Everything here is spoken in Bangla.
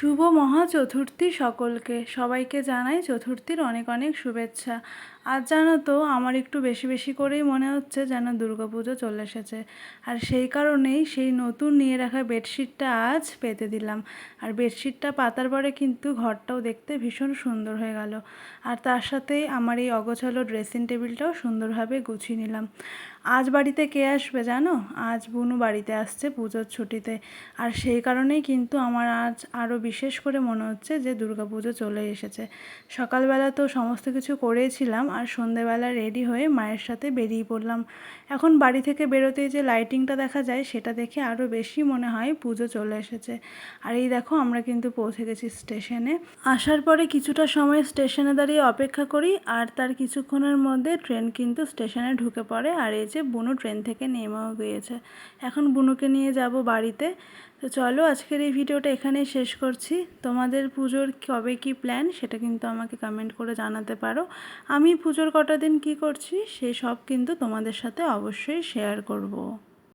শুভ মহা চতুর্থী সকলকে। সবাইকে জানাই চতুর্থীর অনেক অনেক শুভেচ্ছা। আর জানো তো, আমার একটু বেশি বেশি করেই মনে হচ্ছে যেন দুর্গাপুজো চলে এসেছে। আর সেই কারণেই সেই নতুন নিয়ে রাখা বেডশিটটা আজ পেতে দিলাম। আর বেডশিটটা পাতার পরে কিন্তু ঘরটাও দেখতে ভীষণ সুন্দর হয়ে গেল। আর তার সাথেই আমার এই অগোছালো ড্রেসিং টেবিলটাও সুন্দরভাবে গুছিয়ে নিলাম। আজ বাড়িতে কে আসবে জানো? আজ বুনু বাড়িতে আসছে পুজোর ছুটিতে। আর সেই কারণেই কিন্তু আমার আজ আরও বিশেষ করে মনে হচ্ছে যে পুজো চলে এসেছে। সকালবেলা তো সমস্ত কিছু করেছিলাম আর সন্ধেবেলা রেডি হয়ে মায়ের সাথে বেরিয়ে পড়লাম। এখন বাড়ি থেকে বেরোতেই যে লাইটিংটা দেখা যায় সেটা দেখে আরও বেশি মনে হয় পুজো চলে এসেছে। আর এই দেখো আমরা কিন্তু পৌঁছে গেছি স্টেশনে আসার পরে কিছুটা সময় স্টেশনে দাঁড়িয়ে অপেক্ষা করি আর তার কিছুক্ষণের মধ্যে ট্রেন কিন্তু স্টেশনে ঢুকে পড়ে আর এই যে বুনু ট্রেন থেকে নেমেও গিয়েছে। এখন বুনুকে নিয়ে যাব বাড়িতে। তো চলো আজকের এই ভিডিওটা এখানেই শেষ করছি। তোমাদের পুজোর কবে কি প্ল্যান সেটা কিন্তু আমাকে কমেন্ট করে জানাতে পারো। আমি পুজোর কটা দিন কি করছি, সে সব কিন্তু তোমাদের সাথে অবশ্যই শেয়ার করব।